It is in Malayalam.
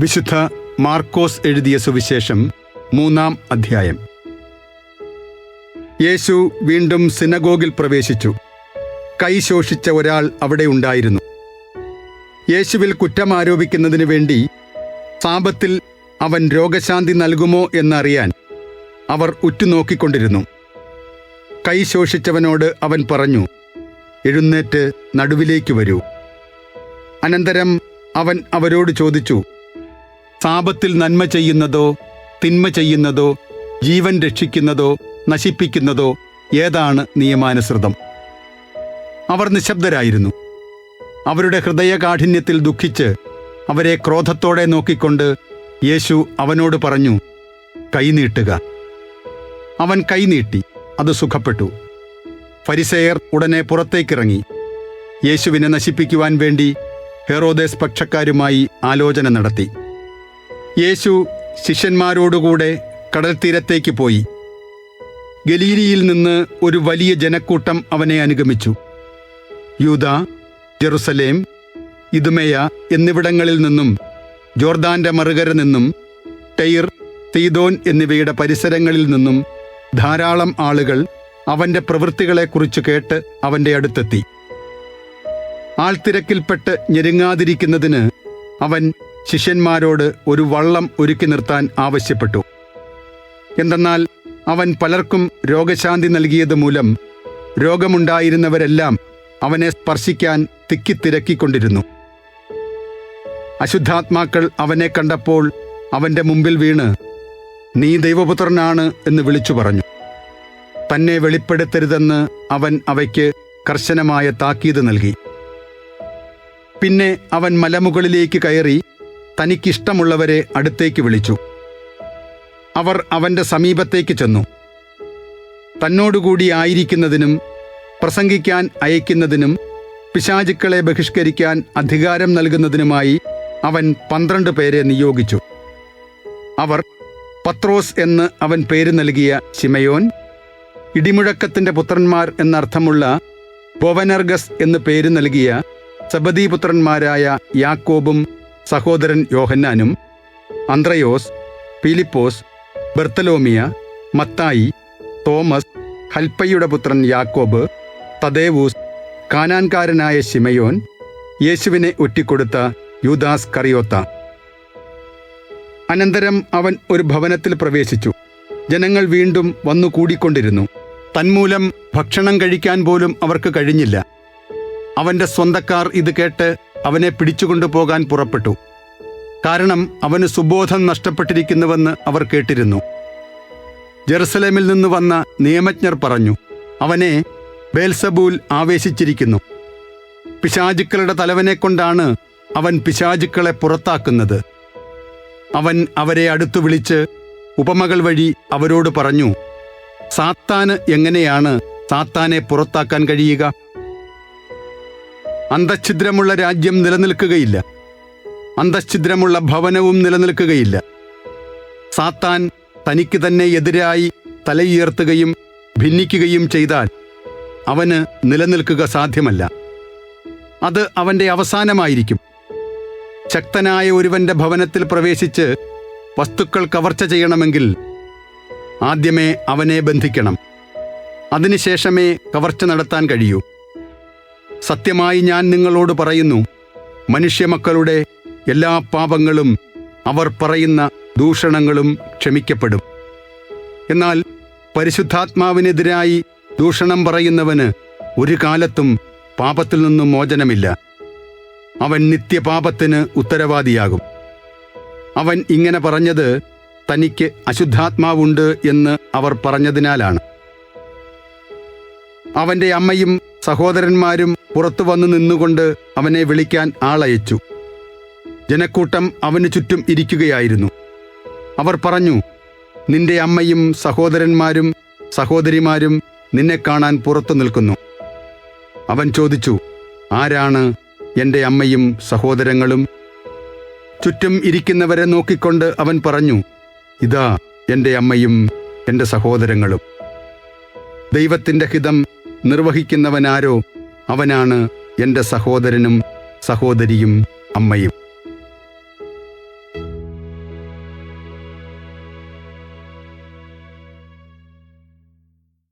വിശുദ്ധ മാർക്കോസ് എഴുതിയ സുവിശേഷം മൂന്നാം അധ്യായം. യേശു വീണ്ടും സിനഗോഗിൽ പ്രവേശിച്ചു. കൈ ശോഷിച്ച ഒരാൾ അവിടെ ഉണ്ടായിരുന്നു. യേശുവിൽ കുറ്റം ആരോപിക്കുന്നതിന് വേണ്ടി സാപത്തിൽ അവൻ രോഗശാന്തി നൽകുമോ എന്നറിയാൻ അവർ ഉറ്റുനോക്കിക്കൊണ്ടിരുന്നു. കൈ ശോഷിച്ചവനോട് അവൻ പറഞ്ഞു എഴുന്നേറ്റ് നടുവിലേക്ക് വരൂ. അനന്തരം അവൻ അവരോട് ചോദിച്ചു സാപത്തിൽ നന്മ ചെയ്യുന്നതോ തിന്മ ചെയ്യുന്നതോ ജീവൻ രക്ഷിക്കുന്നതോ നശിപ്പിക്കുന്നതോ ഏതാണ് നിയമാനുസൃതം? അവർ നിശബ്ദരായിരുന്നു. അവരുടെ ഹൃദയകാഠിന്യത്തിൽ ദുഃഖിച്ച് അവരെ ക്രോധത്തോടെ നോക്കിക്കൊണ്ട് യേശു അവനോട് പറഞ്ഞു കൈനീട്ടുക അവൻ കൈനീട്ടി അത് സുഖപ്പെട്ടു. ഫരിസേയർ ഉടനെ പുറത്തേക്കിറങ്ങി. യേശുവിനെ നശിപ്പിക്കുവാൻ വേണ്ടി ഹെറോദേസ് പക്ഷക്കാരുമായി ആലോചന നടത്തി. യേശു ശിഷ്യന്മാരോടുകൂടെ കടൽ തീരത്തേക്ക് പോയി. ഗലീലിയിൽ നിന്ന് ഒരു വലിയ ജനക്കൂട്ടം അവനെ അനുഗമിച്ചു. യൂത ജെറുസലേം ഇതുമേയ എന്നിവിടങ്ങളിൽ നിന്നും ജോർദാന്റെ മറുകര നിന്നും ടൈർ തീദോൻ എന്നിവയുടെ പരിസരങ്ങളിൽ നിന്നും ധാരാളം ആളുകൾ അവന്റെ പ്രവൃത്തികളെക്കുറിച്ച് കേട്ട് അവന്റെ അടുത്തെത്തി. ആൾത്തിരക്കിൽപ്പെട്ട് ഞെരുങ്ങാതിരിക്കുന്നതിന് അവൻ ശിഷ്യന്മാരോട് ഒരു വള്ളം ഒരുക്കി നിർത്താൻ ആവശ്യപ്പെട്ടു. എന്തെന്നാൽ അവൻ പലർക്കും രോഗശാന്തി നൽകിയത് മൂലം രോഗമുണ്ടായിരുന്നവരെല്ലാം അവനെ സ്പർശിക്കാൻ തിക്കിത്തിരക്കിക്കൊണ്ടിരുന്നു അശുദ്ധാത്മാക്കൾ അവനെ കണ്ടപ്പോൾ അവന്റെ മുമ്പിൽ വീണ് നീ ദൈവപുത്രനാണ് എന്ന് വിളിച്ചു പറഞ്ഞു. തന്നെ വെളിപ്പെടുത്തരുതെന്ന് അവൻ അവയ്ക്ക് കർശനമായ താക്കീത് നൽകി. പിന്നെ അവൻ മലമുകളിലേക്ക് കയറി തനിക്കിഷ്ടമുള്ളവരെ അടുത്തേക്ക് വിളിച്ചു. അവർ അവന്റെ സമീപത്തേക്ക് ചെന്നു. തന്നോടുകൂടി ആയിരിക്കുന്നതിനും പ്രസംഗിക്കാൻ അയക്കുന്നതിനും പിശാചുക്കളെ ബഹിഷ്കരിക്കാൻ അധികാരം നൽകുന്നതിനുമായി അവൻ പന്ത്രണ്ട് പേരെ നിയോഗിച്ചു. അവർ പത്രോസ് എന്ന് അവൻ പേര് നൽകിയ ശിമയോൻ ഇടിമുഴക്കത്തിന്റെ പുത്രന്മാർ എന്നർത്ഥമുള്ള ബോവനർഗസ് എന്ന് പേര് നൽകിയ സബദീപുത്രന്മാരായ യാക്കോബും സഹോദരൻ യോഹന്നാനും അന്ത്രയോസ് ഫിലിപ്പോസ് ബർത്തലോമിയ മത്തായി തോമസ് ഹൽപ്പയുടെ പുത്രൻ യാക്കോബ് തദേവൂസ് കാനാൻകാരനായ ശിമയോൻ യേശുവിനെ ഒറ്റിക്കൊടുത്ത യുദാസ് കറിയോത്ത. അനന്തരം അവൻ ഒരു ഭവനത്തിൽ പ്രവേശിച്ചു. ജനങ്ങൾ വീണ്ടും വന്നു കൂടിക്കൊണ്ടിരുന്നു. തന്മൂലം ഭക്ഷണം കഴിക്കാൻ പോലും അവർക്ക് കഴിഞ്ഞില്ല. അവന്റെ സ്വന്തക്കാർ ഇത് കേട്ട് അവനെ പിടിച്ചുകൊണ്ടു പോകാൻ പുറപ്പെട്ടു. കാരണം അവന് സുബോധം നഷ്ടപ്പെട്ടിരിക്കുന്നുവെന്ന് അവർ കേട്ടിരുന്നു. ജെറുസലേമിൽ നിന്ന് വന്ന നിയമജ്ഞർ പറഞ്ഞു അവനെ ബേൽസബൂൽ ആവേശിച്ചിരിക്കുന്നു. പിശാചുക്കളുടെ തലവനെ കൊണ്ടാണ് അവൻ പിശാചുക്കളെ പുറത്താക്കുന്നത്. അവൻ അവരെ അടുത്തു വിളിച്ച് ഉപമകൾ വഴി അവരോട് പറഞ്ഞു സാത്താന് എങ്ങനെയാണ് സാത്താനെ പുറത്താക്കാൻ കഴിയുക? അന്തഛിദ്രമുള്ള രാജ്യം നിലനിൽക്കുകയില്ല. അന്തഛിദ്രമുള്ള ഭവനവും നിലനിൽക്കുകയില്ല. സാത്താൻ തനിക്ക് തന്നെ എതിരായി തലയുയർത്തുകയും ഭിന്നിക്കുകയും ചെയ്താൽ അവന് നിലനിൽക്കുക സാധ്യമല്ല. അത് അവന്റെ അവസാനമായിരിക്കും. ശക്തനായ ഒരുവന്റെ ഭവനത്തിൽ പ്രവേശിച്ച് വസ്തുക്കൾ കവർച്ച ചെയ്യണമെങ്കിൽ ആദ്യമേ അവനെ ബന്ധിക്കണം. അതിനുശേഷമേ കവർച്ച നടത്താൻ കഴിയൂ. സത്യമായി ഞാൻ നിങ്ങളോട് പറയുന്നു. മനുഷ്യമക്കളുടെ എല്ലാ പാപങ്ങളും അവർ പറയുന്ന ദൂഷണങ്ങളും ക്ഷമിക്കപ്പെടും. എന്നാൽ പരിശുദ്ധാത്മാവിനെതിരായി ദൂഷണം പറയുന്നവന് ഒരു കാലത്തും പാപത്തിൽ നിന്നും മോചനമില്ല. അവൻ നിത്യപാപത്തിന് ഉത്തരവാദിയാകും. അവൻ ഇങ്ങനെ പറഞ്ഞത് തനിക്ക് അശുദ്ധാത്മാവുണ്ട് എന്ന് അവർ പറഞ്ഞതിനാലാണ്. അവന്റെ അമ്മയും സഹോദരന്മാരും പുറത്തു വന്നു നിന്നുകൊണ്ട് അവനെ വിളിക്കാൻ ആളയച്ചു. ജനക്കൂട്ടം അവന് ചുറ്റും ഇരിക്കുകയായിരുന്നു. അവർ പറഞ്ഞു നിന്റെ അമ്മയും സഹോദരന്മാരും സഹോദരിമാരും നിന്നെ കാണാൻ പുറത്തു നിൽക്കുന്നു. അവൻ ചോദിച്ചു ആരാണ് എന്റെ അമ്മയും സഹോദരങ്ങളും? ചുറ്റും ഇരിക്കുന്നവരെ നോക്കിക്കൊണ്ട് അവൻ പറഞ്ഞു ഇതാ എന്റെ അമ്മയും എന്റെ സഹോദരങ്ങളും. ദൈവത്തിന്റെ ഹിതം നിർവഹിക്കുന്നവനാരോ അവനാണ് എന്റെ സഹോദരനും സഹോദരിയും അമ്മയും.